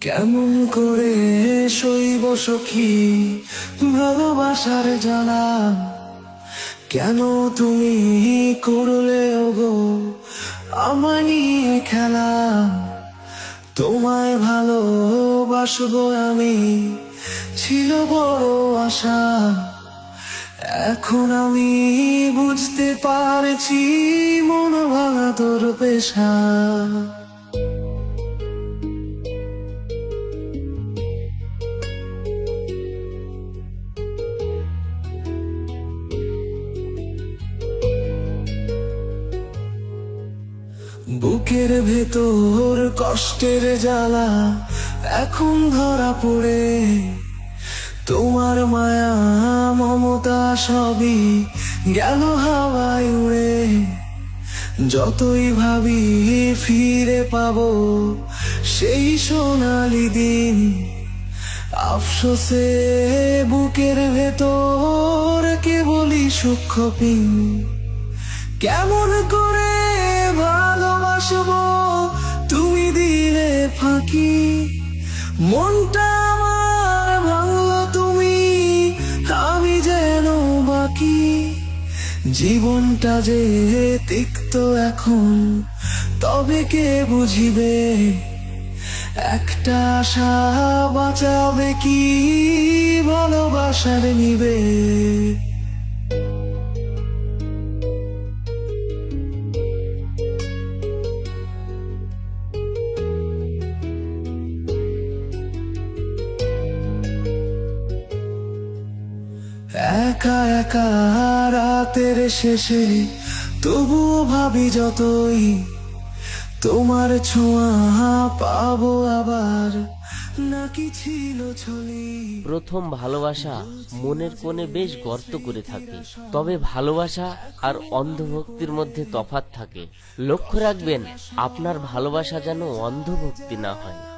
কেমন করে শৈব সখী, ভালোবাসার জানা কেন তুমি করলে ওগো আমার নিয়ে খেলা? তোমায় ভালোবাসবো আমি ছিল বড় আশা। এখন আমি বুঝতে পারছি মন তোর পেশা। বুকের ভেতর কষ্টের জ্বালা এখন ধরা পড়ে। তোমার মায়া, মমতা সবই গেল হাওয়ায় উড়ে। যতই ভাবি ফিরে পাব সেই সোনালি দিন, আফসোসে বুকের ভেতর কেবলই সূক্ষ্ম পিন। কেমন করে মনটা আমার ভাঙলো তুমি, আমি যেন বাকি। জীবনটা যে তিক্ত এখন, তবে কে বুঝিবে? একটা আশা বাঁচাবে কি ভালোবাসার নিবে? একা একা রাতের শেষে, তবুও ভাবি যতই তোমার ছোঁয়া পাবো আবার। নাকি ছিল ছলি? প্রথম ভালোবাসা মনের কোণে বেশ গর্ত করে থাকে। তবে ভালোবাসা আর অন্ধভক্তির মধ্যে তফাৎ থাকে। লক্ষ্য রাখবেন, আপনার ভালোবাসা যেন অন্ধভক্তি না হয়।